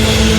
என்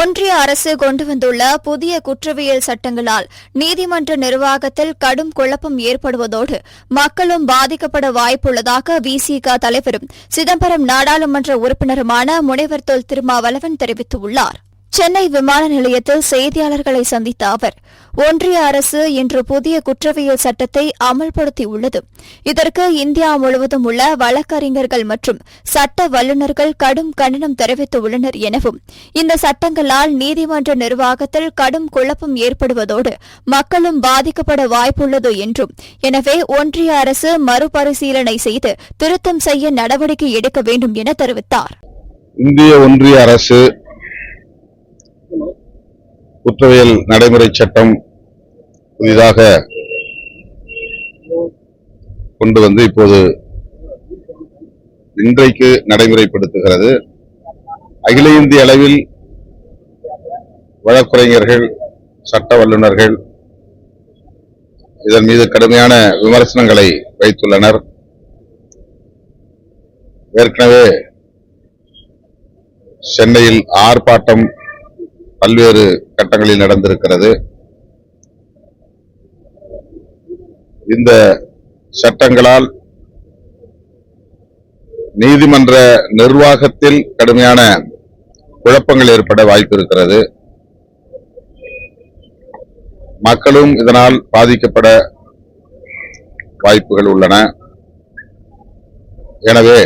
ஒன்றிய அரசு கொண்டு வந்துள்ள புதிய குற்றவியல் சட்டங்களால் நீதிமன்ற நிர்வாகத்தில் கடும் குழப்பம் ஏற்படுவதோடு மக்களும் பாதிக்கப்பட வாய்ப்புள்ளதாக விசிக தலைவரும் சிதம்பரம் நாடாளுமன்ற உறுப்பினருமான முனைவர் தொல் திருமாவளவன் தெரிவித்துள்ளார். சென்னை விமான நிலையத்தில் செய்தியாளர்களை சந்தித்த அவர் ஒன்றிய அரசு இன்று புதிய குற்றவியல் சட்டத்தை அமல்படுத்தியுள்ளது. இதற்கு இந்தியா முழுவதும் உள்ள வழக்கறிஞர்கள் மற்றும் சட்ட வல்லுநர்கள் கடும் கண்டனம் தெரிவித்துள்ளனர் எனவும் இந்த சட்டங்களால் நீதிமன்ற நிர்வாகத்தில் கடும் குழப்பம் ஏற்படுவதோடு மக்களும் பாதிக்கப்பட வாய்ப்புள்ளது என்றும் எனவே ஒன்றிய அரசு மறுபரிசீலனை செய்து திருத்தம் செய்ய நடவடிக்கை எடுக்க வேண்டும் என தெரிவித்தார். இந்திய ஒன்றிய அரசு குற்றவியல் நடைமுறை சட்டம் புதிதாக கொண்டு வந்து இப்போது இன்றைக்கு நடைமுறைப்படுத்துகிறது. அகில இந்திய அளவில் வழக்குரைஞர்கள் சட்ட வல்லுநர்கள் இதன் மீது கடுமையான விமர்சனங்களை வைத்துள்ளனர். ஏற்கனவே சென்னையில் ஆர்ப்பாட்டம் பல்வேறு கட்டங்களில் நடந்திருக்கிறது. இந்த சட்டங்களால் நீதிமன்ற நிர்வாகத்தில் கடுமையான குழப்பங்கள் ஏற்பட வாய்ப்பு இருக்கிறது. மக்களும் இதனால் பாதிக்கப்பட வாய்ப்புகள் உள்ளன. எனவே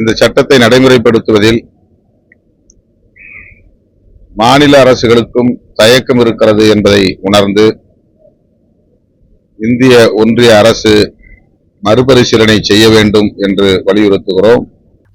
இந்த சட்டத்தை நடைமுறைப்படுத்துவதில் மாநில அரசுகளுக்கும் தயக்கம் இருக்கிறது என்பதை உணர்ந்து இந்திய ஒன்றிய அரசு மறுபரிசீலனை செய்ய வேண்டும் என்று வலியுறுத்துகிறோம்.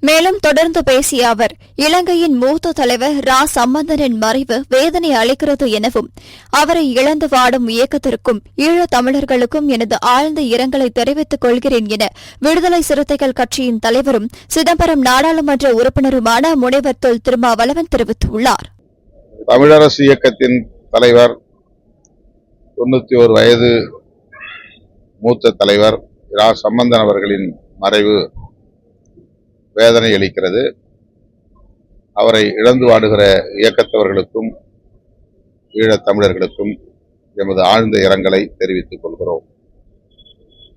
மேலும் தொடர்ந்து பேசிய அவர் இலங்கையின் மூத்த தலைவர் ரா. சம்பந்தனின் மறைவு வேதனை அளிக்கிறது எனவும் அவரை இழந்து வாடும் இயக்கத்திற்கும் ஈழத் தமிழர்களுக்கும் எனது ஆழ்ந்த இரங்கலை தெரிவித்துக் கொள்கிறேன் என விடுதலை சிறுத்தைகள் கட்சியின் தலைவரும் சிதம்பரம் நாடாளுமன்ற உறுப்பினருமான முனைவர் தொல் திருமாவளவன் தெரிவித்துள்ளார். தமிழரசு இயக்கத்தின் தலைவர் தொண்ணூத்தி ஒரு வயது மூத்த தலைவர் இரா. சம்பந்தன் அவர்களின் மறைவு வேதனை அளிக்கிறது. அவரை இழந்து வாடுகிற இயக்கத்தவர்களுக்கும் ஈழத் தமிழர்களுக்கும் எமது ஆழ்ந்த இரங்கலை தெரிவித்துக் கொள்கிறோம்.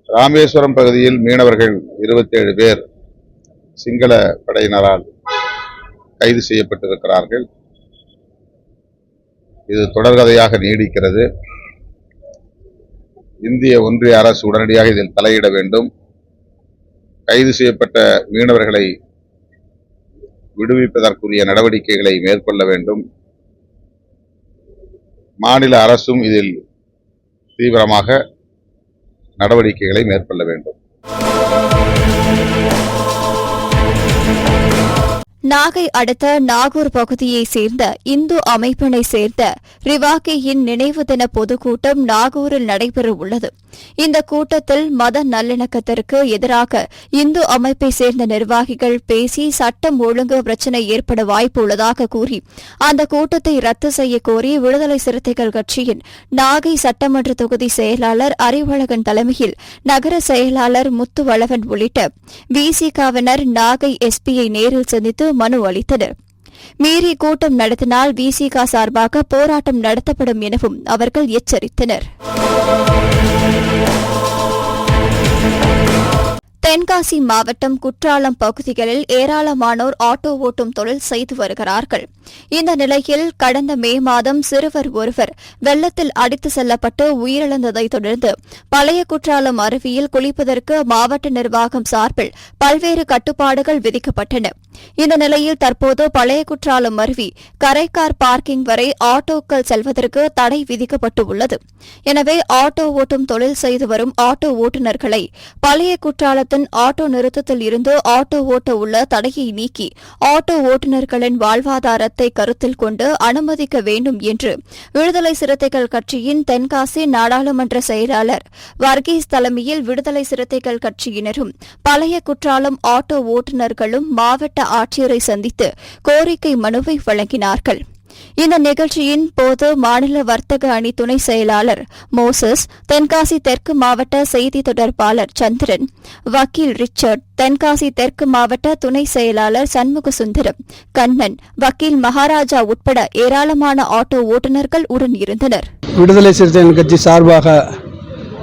ராமேஸ்வரம் பகுதியில் மீனவர்கள் 27 பேர் சிங்கள படையினரால் கைது செய்யப்பட்டிருக்கிறார்கள். இது தொடர்கதையாக நீடிக்கிறது. இந்திய ஒன்றிய அரசு உடனடியாக இதில் தலையிட வேண்டும். கைது செய்யப்பட்ட மீனவர்களை விடுவிப்பதற்குரிய நடவடிக்கைகளை மேற்கொள்ள வேண்டும். மாநில அரசும் இதில் தீவிரமாக நடவடிக்கைகளை மேற்கொள்ள வேண்டும். நாகை அடுத்த நாகூர் பகுதியைச் சேர்ந்த இந்து அமைப்பினை சேர்ந்த ரிவாக்கியின் நினைவு தின பொதுக்கூட்டம் நாகூரில் நடைபெறவுள்ளது. இந்த கூட்டத்தில் மத நல்லிணக்கத்திற்கு எதிராக இந்து அமைப்பை சேர்ந்த நிர்வாகிகள் பேசி சட்டம் ஒழுங்கு பிரச்சினை ஏற்பட வாய்ப்பு உள்ளதாக கூறி அந்த கூட்டத்தை ரத்து செய்ய கோரி விடுதலை சிறுத்தைகள் கட்சியின் நாகை சட்டமன்ற தொகுதி செயலாளர் அறிவழகன் தலைமையில் நகர செயலாளர் முத்துவளவன் உள்ளிட்ட விசிகாவினர் நாகை எஸ்பியை நேரில் சந்தித்து மனு அளித்தனா் மீறி கூட்டம் நடத்தினால் விசிக சார்பாக போராட்டம் நடத்தப்படும் எனவும் அவர்கள் எச்சரித்தனர். தென்காசி மாவட்டம் குற்றாலம் பகுதிகளில் ஏராளமானோர் ஆட்டோ ஓட்டும் தொழில் செய்து வருகிறார்கள். இந்த நிலையில் கடந்த மே மாதம் சிறுவர் ஒருவர் வெள்ளத்தில் அடித்து செல்லப்பட்டு உயிரிழந்ததை தொடர்ந்து பழைய குற்றாலம் அருவியில் குளிப்பதற்கு மாவட்ட நிர்வாகம் சார்பில் பல்வேறு கட்டுப்பாடுகள் விதிக்கப்பட்டன. இந்த நிலையில் தற்போது பழைய குற்றாலம் அருவி கரைக்கார் பார்க்கிங் வரை ஆட்டோக்கள் செல்வதற்கு தடை விதிக்கப்பட்டுள்ளது. எனவே ஆட்டோ ஓட்டும் தொழில் செய்து வரும் ஆட்டோ ஓட்டுநர்களை பழைய குற்றாலத்தின் ஆட்டோ நிறுத்தத்தில் இருந்து ஆட்டோ ஓட்ட உள்ள தடையை நீக்கி ஆட்டோ ஓட்டுநர்களின் வாழ்வாதாரத்தை கருத்தில் கொண்டு அனுமதிக்க வேண்டும் என்று விடுதலை சிறுத்தைகள் கட்சியின் தென்காசி நாடாளுமன்ற செயலாளர் வர்கீஸ் தலைமையில் விடுதலை சிறுத்தைகள் கட்சியினரும் பழைய குற்றாலம் ஆட்டோ ஓட்டுநர்களும் மாவட்ட ஆட்சியரை சந்தித்து கோரிக்கை மனுவை வழங்கினார்கள். இந்த நிகழ்ச்சியின் போது மாநில வர்த்தக அணி துணை செயலாளர் மோசஸ் தென்காசி தெற்கு மாவட்ட செய்தி தொடர்பாளர் சந்திரன் வக்கீல் ரிச்சர்ட் தென்காசி தெற்கு மாவட்ட துணை செயலாளர் சண்முக சுந்தரம் கண்ணன் வக்கீல் மகாராஜா உட்பட ஏராளமான ஆட்டோ ஓட்டுநர்கள் உடன் இருந்தனர். விடுதலை சிறுத்தைகள் கட்சி சார்பாக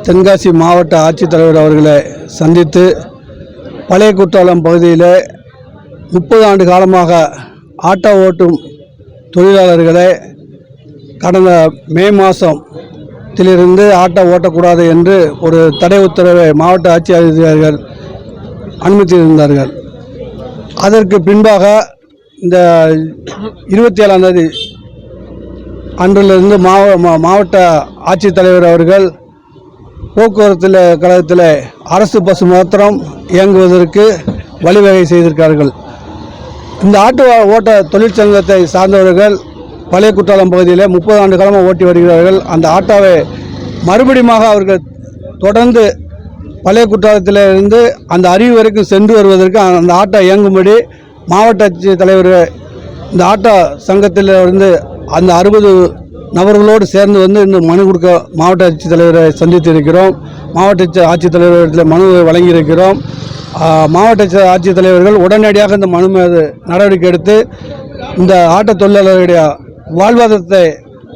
தென்காசி மாவட்ட ஆட்சித்தலைவர் அவர்களை சந்தித்து பழைய குற்றாலம் பகுதியில் முப்பது ஆண்டு காலமாக ஆட்டோ ஓட்டும் தொழிலாளர்களை கடந்த மே மாதத்திலிருந்து ஆட்டோ ஓட்டக்கூடாது என்று ஒரு தடை உத்தரவை மாவட்ட ஆட்சி அதிகாரிகள் அனுமதித்திருந்தார்கள். அதற்கு பின்பாக இந்த இருபத்தி ஏழாம் தேதி அன்றிலிருந்து மாவ மா- மாவட்ட ஆட்சித்தலைவர் அவர்கள் போக்குவரத்தில் கழகத்தில் அரசு பஸ் மாத்திரம் இயங்குவதற்கு வழிவகை செய்திருக்கிறார்கள். இந்த ஆட்டோ ஓட்ட தொழிற்சங்கத்தை சார்ந்தவர்கள் பழைய குற்றாலம் பகுதியில் முப்பது ஆண்டு காலமாக ஓட்டி வருகிறார்கள். அந்த ஆட்டோவை மறுபடியுமாக அவர்கள் தொடர்ந்து பழைய குற்றாலத்தில் இருந்து அந்த அருவி வரைக்கும் சென்று வருவதற்கு அந்த ஆட்டோ இயங்கும்படி மாவட்ட தலைவர் இந்த ஆட்டோ சங்கத்தில் இருந்து அந்த அறுபது நபர்களோடு சேர்ந்து வந்து இந்த மனு கொடுக்க மாவட்ட ஆட்சித்தலைவரை சந்தித்து இருக்கிறோம் மாவட்ட ஆட்சித்தலைவரிடத்தில் மனு வழங்கியிருக்கிறோம். மாவட்ட ஆட்சித்தலைவர்கள் உடனடியாக இந்த மனு மீது நடவடிக்கை எடுத்து இந்த ஆட்ட தொழிலாளர்களுடைய வாழ்வாதாரத்தை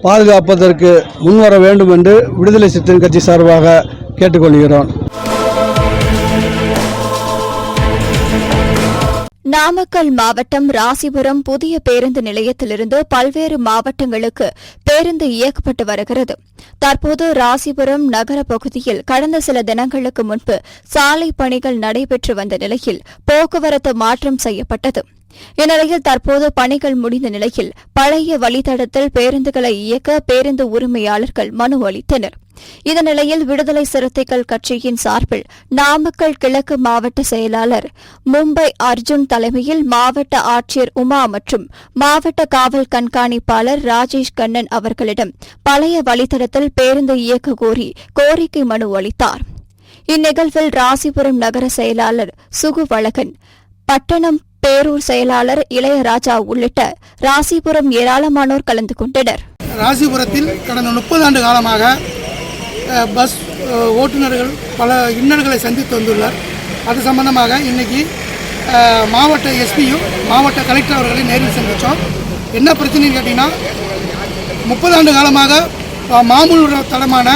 பாதுகாப்பதற்கு முன்வர வேண்டும் என்று விடுதலை சிறுத்தைகள் கட்சி சார்பாக கேட்டுக்கொள்கிறோம். நாமக்கல் மாவட்டம் ராசிபுரம் புதிய பேருந்து நிலையத்திலிருந்து பல்வேறு மாவட்டங்களுக்கு பேருந்து இயக்கப்பட்டு வருகிறது. தற்போது ராசிபுரம் நகர பகுதியில் கடந்த சில தினங்களுக்கு முன்பு சாலை பணிகள் நடைபெற்று வந்த நிலையில் போக்குவரத்து மாற்றம் செய்யப்பட்டது. இந்நிலையில் தற்போது பணிகள் முடிந்த நிலையில் பழைய வழித்தடத்தில் பேருந்துகளை இயக்க பேருந்து உரிமையாளர்கள் மனு அளித்தனர். இந்த விடுதலை சிறுத்தைகள் கட்சியின் சார்பில் நாமக்கல் கிழக்கு மாவட்ட செயலாளர் மும்பை அர்ஜுன் தலைமையில் மாவட்ட ஆட்சியர் உமா மற்றும் மாவட்ட காவல் கண்காணிப்பாளர் ராஜேஷ் கண்ணன் அவர்களிடம் பழைய வழித்தடத்தில் பேருந்து இயக்க கோரி கோரிக்கை மனு அளித்தார். இந்நிகழ்வில் ராசிபுரம் நகர செயலாளர் சுகு வழகன் பட்டணம் பேரூர் செயலாளர் இளையராஜா உள்ளிட்ட ராசிபுரம் ஏராளமானோர் கலந்து கொண்டனர். ராசிபுரத்தில் கடந்த முப்பது ஆண்டு காலமாக பஸ் ஓட்டுநர்கள் பல இன்னல்களை சந்தித்து வந்துள்ளார். அது சம்பந்தமாக இன்னைக்கு மாவட்ட எஸ்பியும் மாவட்ட கலெக்டர் அவர்களை நேரில் சந்தித்தோம் என்ன பிரச்சனைன்னு கேட்டிங்கன்னா முப்பது ஆண்டு காலமாக மாமூல் தடமான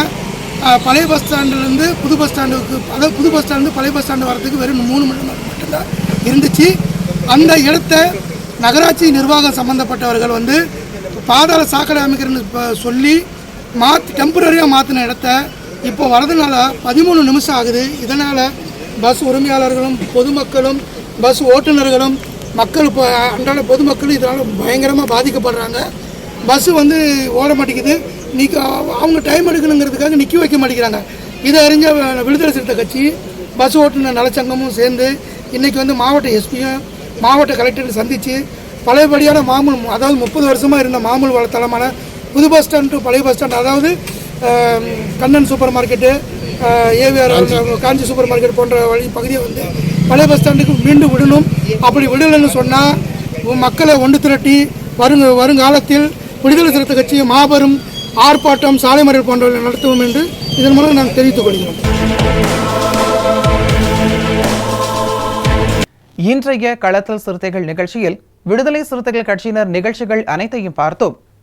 பழைய பஸ் ஸ்டாண்டிலிருந்து புது பஸ் ஸ்டாண்டுக்கு அதாவது புது பஸ் ஸ்டாண்டு பழைய பஸ் ஸ்டாண்டு வரதுக்கு வெறும் மூணு மணி நேரம் மட்டும்தான் இருந்துச்சு. அந்த இடத்த நகராட்சி நிர்வாகம் சம்மந்தப்பட்டவர்கள் வந்து பாதாள சாக்கடை அமைக்கிறன்னு சொல்லி மாற்றி டெம்பரரியாக மாற்றின இடத்த இப்போ வரதுனால பதிமூணு நிமிஷம் ஆகுது. இதனால் பஸ் உரிமையாளர்களும் பொதுமக்களும் பஸ் ஓட்டுநர்களும் மக்கள் இப்போ அன்றாட பொதுமக்களும் இதனால் பயங்கரமாக பாதிக்கப்படுறாங்க. பஸ்ஸு வந்து ஓட மாட்டேங்குது. நிற்க அவங்க டைம் எடுக்கணுங்கிறதுக்காக நிற்க வைக்க மாட்டேங்கிறாங்க. இதை அறிஞ்ச விடுதலை சிறுத்தை கட்சி பஸ் ஓட்டுநர் நலச்சங்கமும் சேர்ந்து இன்றைக்கி வந்து மாவட்ட எஸ்பியும் மாவட்ட கலெக்டரை சந்தித்து பழையபடியான மாமூல் அதாவது முப்பது வருஷமாக இருந்த மாமூல் வளத்தளமான புது பஸ் ஸ்டாண்ட் to பழைய பஸ் ஸ்டாண்ட். அதாவது Kannan super market AVR Kanchi. Super market போன்ற வழி பகுதியை வந்து பழைய பஸ் ஸ்டாண்டுக்கு மீண்டும் விடணும். அப்படி விடலைன்னு சொன்னால் மக்களை ஒன்று திரட்டி வருங்க வருங்காலத்தில் விடுதலை சிறுத்தை கட்சி மாபெரும் ஆர்ப்பாட்டம் சாலை மறியல் போன்றவை நடத்துவோம் என்று இதன் மூலம் நாங்கள் தெரிவித்துக் கொள்கிறோம். இன்றைய களத்தல் சிறுத்தைகள் நிகழ்ச்சியில் விடுதலை சிறுத்தைகள் கட்சியினர் நிகழ்ச்சிகள் அனைத்தையும் பார்த்தோம்.